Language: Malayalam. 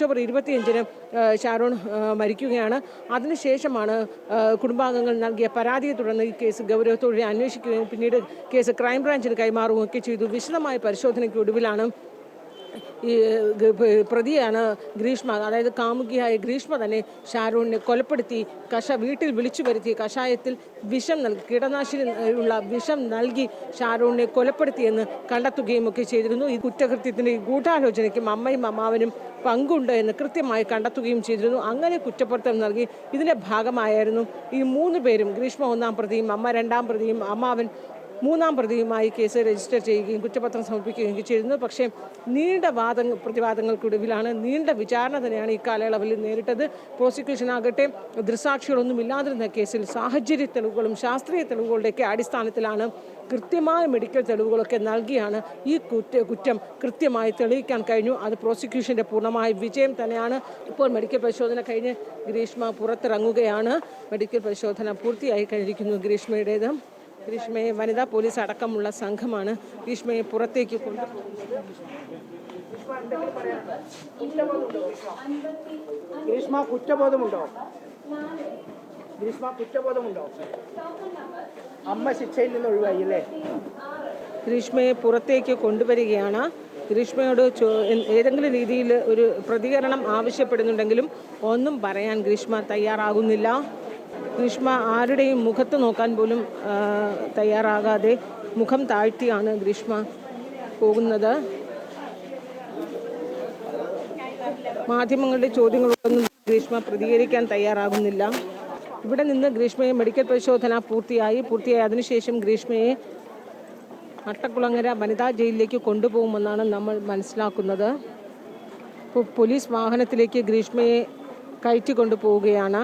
ഒക്ടോബർ ഇരുപത്തിയഞ്ചിന് ഷാരോൺ മരിക്കുകയാണ്. അതിനുശേഷമാണ് കുടുംബാംഗങ്ങൾ നൽകിയ പരാതിയെ തുടർന്ന് ഈ കേസ് ഗൗരവത്തോടെ അന്വേഷിക്കുകയും പിന്നീട് കേസ് ക്രൈംബ്രാഞ്ചിന് കൈമാറുകയും ഒക്കെ ചെയ്തു. വിശദമായ പരിശോധനയ്ക്ക് ഒടുവിലാണ് ഈ പ്രതിയാണ് ഗ്രീഷ്മ. അതായത് കാമുകിയായ ഗ്രീഷ്മ തന്നെ ഷാരൂണിനെ കൊലപ്പെടുത്തി കഷ വീട്ടിൽ വിളിച്ചു വരുത്തി കഷായത്തിൽ വിഷം നൽകി കീടനാശിനി ഉള്ള വിഷം നൽകി ഷാരൂണിനെ കൊലപ്പെടുത്തിയെന്ന് കണ്ടെത്തുകയും ഒക്കെ ചെയ്തിരുന്നു. ഈ കുറ്റകൃത്യത്തിന്റെ ഗൂഢാലോചനയ്ക്കും അമ്മയും അമ്മാവനും പങ്കുണ്ട് എന്ന് കൃത്യമായി കണ്ടെത്തുകയും ചെയ്തിരുന്നു. അങ്ങനെ കുറ്റപ്പെടുത്തൽ നൽകി. ഇതിന്റെ ഭാഗമായിരുന്നു ഈ മൂന്ന് പേരും ഗ്രീഷ്മ ഒന്നാം പ്രതിയും അമ്മ രണ്ടാം പ്രതിയും അമ്മാവൻ മൂന്നാം പ്രതിയുമായി കേസ് രജിസ്റ്റർ ചെയ്യുകയും കുറ്റപത്രം സമർപ്പിക്കുകയും ചെയ്തിരുന്നു. പക്ഷേ നീണ്ട വാദ പ്രതിവാദങ്ങൾക്കൊടുവിലാണ് നീണ്ട വിചാരണ തന്നെയാണ് ഈ കാലയളവിൽ നേരിട്ടത്. പ്രോസിക്യൂഷൻ ആകട്ടെ ദൃസാക്ഷികളൊന്നും ഇല്ലാതിരുന്ന കേസിൽ സാഹചര്യ തെളിവുകളും ശാസ്ത്രീയ തെളിവുകളുടെയൊക്കെ അടിസ്ഥാനത്തിലാണ് കൃത്യമായ മെഡിക്കൽ തെളിവുകളൊക്കെ നൽകിയാണ് ഈ കുറ്റ കുറ്റം കൃത്യമായി തെളിയിക്കാൻ കഴിഞ്ഞു. അത് പ്രോസിക്യൂഷന്റെ പൂർണമായ വിജയം തന്നെയാണ്. ഇപ്പോൾ മെഡിക്കൽ പരിശോധന കഴിഞ്ഞ് ഗ്രീഷ്മ പുറത്തിറങ്ങുകയാണ്. മെഡിക്കൽ പരിശോധന പൂർത്തിയായി കഴിഞ്ഞിരിക്കുന്നു ഗ്രീഷ്മയുടേത്. ഗ്രീഷ്മയെ വനിതാ പോലീസ് അടക്കമുള്ള സംഘമാണ് ഗ്രീഷ്മയെ പുറത്തേക്ക് കൊണ്ടുപോകുന്നത് ഗ്രീഷ്മ കുറ്റബോധമുണ്ടോ? ഗ്രീഷ്മ കുറ്റബോധമുണ്ടോ? അമ്മ ശിക്ഷയിൽ നിന്ന് ഒഴിവായി അല്ലേ? ഗ്രീഷ്മയെ പുറത്തേക്ക് കൊണ്ടുവരികയാണ്. ഗ്രീഷ്മയോട് ഏതെങ്കിലും രീതിയിൽ ഒരു പ്രതികരണം ആവശ്യപ്പെടുന്നുണ്ടെങ്കിലും ഒന്നും പറയാൻ ഗ്രീഷ്മ തയ്യാറാകുന്നില്ല. ഗ്രീഷ്മ ആരുടെയും മുഖത്ത് നോക്കാൻ പോലും തയ്യാറാകാതെ മുഖം താഴ്ത്തിയാണ് ഗ്രീഷ്മ പോകുന്നത്. മാധ്യമങ്ങളുടെ ചോദ്യങ്ങളൊന്നും ഗ്രീഷ്മ പ്രതികരിക്കാൻ തയ്യാറാകുന്നില്ല. ഇവിടെ നിന്ന് ഗ്രീഷ്മയെ മെഡിക്കൽ പരിശോധന പൂർത്തിയായി. പൂർത്തിയായി അതിനുശേഷം ഗ്രീഷ്മയെ അട്ടക്കുളങ്ങര വനിതാ ജയിലിലേക്ക് കൊണ്ടുപോകുമെന്നാണ് നമ്മൾ മനസ്സിലാക്കുന്നത്. പോലീസ് വാഹനത്തിലേക്ക് ഗ്രീഷ്മയെ കയറ്റി കൊണ്ടുപോവുകയാണ്.